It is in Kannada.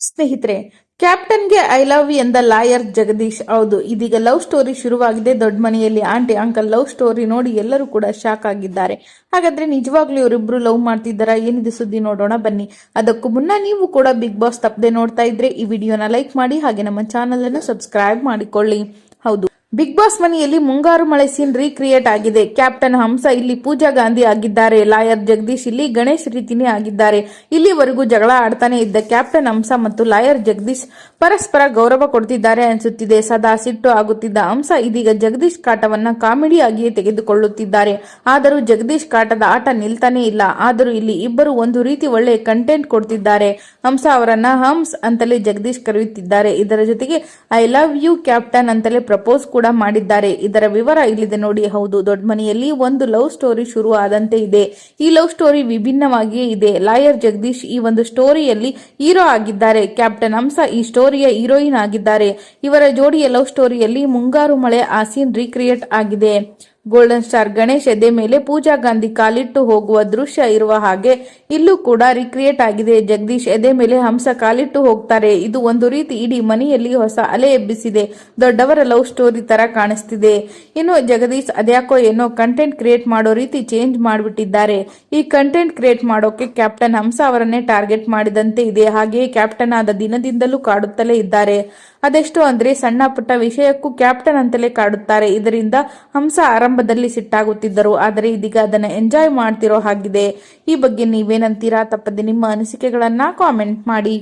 ಸ್ನೇಹಿತರೆ, ಕ್ಯಾಪ್ಟನ್ಗೆ ಐ ಲವ್ ಎಂದ ಲಾಯರ್ ಜಗದೀಶ್ ಹೌದು. ಇದೀಗ ಲವ್ ಸ್ಟೋರಿ ಶುರುವಾಗಿದೆ. ದೊಡ್ಡ ಮನೆಯಲ್ಲಿ ಆಂಟಿ, ಅಂಕಲ್ ಲವ್ ಸ್ಟೋರಿ ನೋಡಿ ಎಲ್ಲರೂ ಕೂಡ ಶಾಕ್ ಆಗಿದ್ದಾರೆ. ಹಾಗಾದ್ರೆ ನಿಜವಾಗ್ಲೂ ಇವರಿಬ್ರು ಲವ್ ಮಾಡ್ತಿದ್ದಾರಾ? ಏನಿದೆ ಸುದ್ದಿ ನೋಡೋಣ ಬನ್ನಿ. ಅದಕ್ಕೂ ಮುನ್ನ ನೀವು ಕೂಡ ಬಿಗ್ ಬಾಸ್ ತಪ್ಪದೆ ನೋಡ್ತಾ ಇದ್ರೆ ಈ ವಿಡಿಯೋನ ಲೈಕ್ ಮಾಡಿ ಹಾಗೆ ನಮ್ಮ ಚಾನಲ್ ಅನ್ನು ಸಬ್ಸ್ಕ್ರೈಬ್ ಮಾಡಿಕೊಳ್ಳಿ. ಬಿಗ್ ಬಾಸ್ ಮನೆಯಲ್ಲಿ ಮುಂಗಾರು ಮಳೆ ಸೀನ್ ರೀಕ್ರಿಯೇಟ್ ಆಗಿದೆ. ಕ್ಯಾಪ್ಟನ್ ಹಂಸ ಇಲ್ಲಿ ಪೂಜಾ ಗಾಂಧಿ ಆಗಿದ್ದಾರೆ. ಲಾಯರ್ ಜಗದೀಶ್ ಇಲ್ಲಿ ಗಣೇಶ್ ರೀತಿನೇ ಆಗಿದ್ದಾರೆ. ಇಲ್ಲಿವರೆಗೂ ಜಗಳ ಆಡ್ತಾನೆ ಇದ್ದ ಕ್ಯಾಪ್ಟನ್ ಹಂಸ ಮತ್ತು ಲಾಯರ್ ಜಗದೀಶ್ ಪರಸ್ಪರ ಗೌರವ ಕೊಡ್ತಿದ್ದಾರೆ ಅನಿಸುತ್ತಿದೆ. ಸದಾ ಸಿಟ್ಟು ಆಗುತ್ತಿದ್ದ ಹಂಸ ಇದೀಗ ಜಗದೀಶ್ ಕಾಟವನ್ನ ಕಾಮಿಡಿ ಆಗಿಯೇ ತೆಗೆದುಕೊಳ್ಳುತ್ತಿದ್ದಾರೆ. ಆದರೂ ಜಗದೀಶ್ ಕಾಟದ ಆಟ ನಿಲ್ತಾನೆ ಇಲ್ಲ. ಆದರೂ ಇಲ್ಲಿ ಇಬ್ಬರು ಒಂದು ರೀತಿ ಒಳ್ಳೆ ಕಂಟೆಂಟ್ ಕೊಡ್ತಿದ್ದಾರೆ. ಹಂಸ ಅವರನ್ನ ಹಂಸ್ ಅಂತಲೇ ಜಗದೀಶ್ ಕರೆಯುತ್ತಿದ್ದಾರೆ. ಇದರ ಜೊತೆಗೆ ಐ ಲವ್ ಯು ಕ್ಯಾಪ್ಟನ್ ಅಂತಲೇ ಪ್ರಪೋಸ್ ಕೂಡ ಮಾಡಿದ್ದಾರೆ. ಇದರ ವಿವರ ಇಲ್ಲಿದೆ ನೋಡಿ. ಹೌದು ದೊಡ್ಡ ಮನೆಯಲ್ಲಿ ಒಂದು ಲವ್ ಸ್ಟೋರಿ ಶುರು ಆದಂತೆ ಇದೆ. ಈ ಲವ್ ಸ್ಟೋರಿ ವಿಭಿನ್ನವಾಗಿಯೇ ಇದೆ. ಲಾಯರ್ ಜಗದೀಶ್ ಈ ಒಂದು ಸ್ಟೋರಿಯಲ್ಲಿ ಹೀರೋ ಆಗಿದ್ದಾರೆ. ಕ್ಯಾಪ್ಟನ್ ಹಂಸ ಈ ಸ್ಟೋರಿಯ ಹೀರೋಯಿನ್ ಆಗಿದ್ದಾರೆ. ಇವರ ಜೋಡಿಯ ಲವ್ ಸ್ಟೋರಿಯಲ್ಲಿ ಮುಂಗಾರು ಮಳೆ ಆ ಸೀನ್ ರೀಕ್ರಿಯೇಟ್ ಆಗಿದೆ. ಗೋಲ್ಡನ್ ಸ್ಟಾರ್ ಗಣೇಶ್ ಎದೆ ಮೇಲೆ ಪೂಜಾ ಗಾಂಧಿ ಕಾಲಿಟ್ಟು ಹೋಗುವ ದೃಶ್ಯ ಇರುವ ಹಾಗೆ ಇಲ್ಲೂ ಕೂಡ ರಿಕ್ರಿಯೇಟ್ ಆಗಿದೆ. ಜಗದೀಶ್ ಎದೆ ಮೇಲೆ ಹಂಸ ಕಾಲಿಟ್ಟು ಹೋಗ್ತಾರೆ. ಇದು ಒಂದು ರೀತಿ ಇಡೀ ಮನೆಯಲ್ಲಿ ಹೊಸ ಅಲೆ ಎಬ್ಬಿಸಿದೆ. ದೊಡ್ಡವರ ಲವ್ ಸ್ಟೋರಿ ತರ ಕಾಣಿಸ್ತಿದೆ. ಇನ್ನು ಜಗದೀಶ್ ಅದ್ಯಾಕೋ ಏನೋ ಕಂಟೆಂಟ್ ಕ್ರಿಯೇಟ್ ಮಾಡೋ ರೀತಿ ಚೇಂಜ್ ಮಾಡಿಬಿಟ್ಟಿದ್ದಾರೆ. ಈ ಕಂಟೆಂಟ್ ಕ್ರಿಯೇಟ್ ಮಾಡೋಕೆ ಕ್ಯಾಪ್ಟನ್ ಹಂಸ ಅವರನ್ನೇ ಟಾರ್ಗೆಟ್ ಮಾಡಿದಂತೆ ಇದೆ. ಹಾಗೆಯೇ ಕ್ಯಾಪ್ಟನ್ ಆದ ದಿನದಿಂದಲೂ ಕಾಡುತ್ತಲೇ ಇದ್ದಾರೆ. ಅದೆಷ್ಟು ಅಂದ್ರೆ ಸಣ್ಣ ಪುಟ್ಟ ವಿಷಯಕ್ಕೂ ಕ್ಯಾಪ್ಟನ್ ಅಂತಲೇ ಕಾಡುತ್ತಾರೆ. ಇದರಿಂದ ಹಂಸ ಆರಂಭದಲ್ಲಿ ಸಿಟ್ಟಾಗುತ್ತಿದ್ದರು. ಆದರೆ ಇದೀಗ ಅದನ್ನ ಎಂಜಾಯ್ ಮಾಡ್ತಿರೋ ಹಾಗಿದೆ. ಈ ಬಗ್ಗೆ ನೀವೇನಂತೀರಾ ತಪ್ಪದೆ ನಿಮ್ಮ ಅನಿಸಿಕೆಗಳನ್ನ ಕಾಮೆಂಟ್ ಮಾಡಿ.